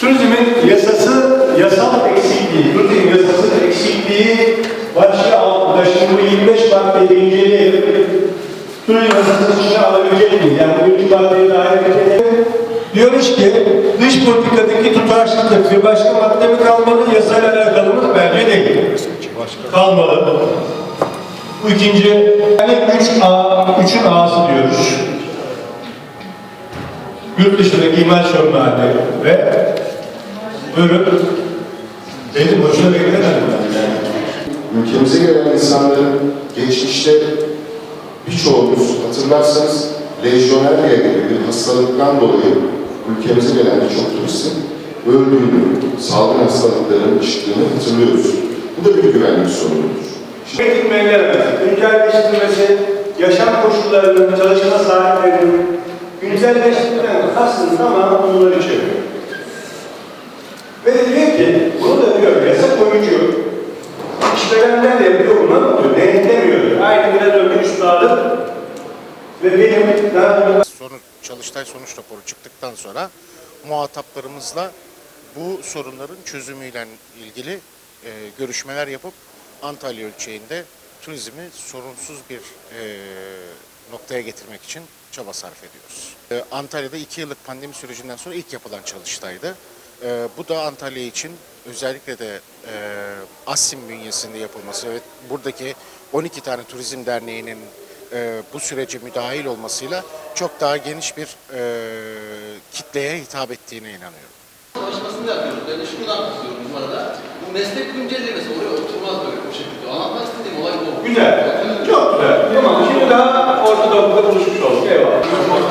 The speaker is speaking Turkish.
Turizmin yasası, yasal eksikliği, turizm yasası eksikliği başlığı altında şimdi bu 25 maddeyi inceleyelim. Turizm yasasının içine alabilecek miyiz? Yani bu 3 maddeyi dahil edecek Diyoruz ki dış politikadaki tutarsızlık bir başka madde mi kalmalı, yasayla alakalı mı? Bence değil. Kalmalı. Bu ikinci, yani 3A, Yurt dışındaki imal sorunu halde ve buyurun. Benim boşuna beklemedim ben yani. Ülkemize gelen insanların geçmişte birçoğumuz hatırlarsanız lejyonerya gibi bir hastalıktan dolayı ülkemize gelen birçok turistin öldüğünü, salgın hastalıkların çıktığını hatırlıyoruz. Bu da bir güvenlik sorunudur. Eğitim engellemesi, güncelleştirilmesi, yaşam koşullarının, çalışma saatlerinin güncelleştirilmeden aslında tamamı bunları içeriyor. Ve diyor ki, bunu da diyor, yasa koyucu, işverenler de yapıyor bunu diyor, denetlemiyor. Aynı biraz önce üstadı ve benim daha Çalıştay sonuç raporu çıktıktan sonra muhataplarımızla bu sorunların çözümüyle ilgili e, görüşmeler yapıp Antalya ölçeğinde turizmi sorunsuz bir e, noktaya getirmek için çaba sarf ediyoruz. E, Antalya'da iki yıllık pandemi sürecinden sonra ilk yapılan çalıştaydı. E, bu da Antalya için özellikle de e, ASSİM bünyesinde yapılması ve buradaki 12 tane turizm derneğinin e, bu sürece müdahil olmasıyla çok daha geniş bir e, kitleye hitap ettiğine inanıyorum. Çalışmasını yapıyoruz. Ben de şunu da anlatıyorum bu arada. Bu meslek güncellemesi oraya oturmaz böyle bu şekilde. Anlatmak istediğim olay bu. Güzel, samochodowy, to już przyszło, nie ma.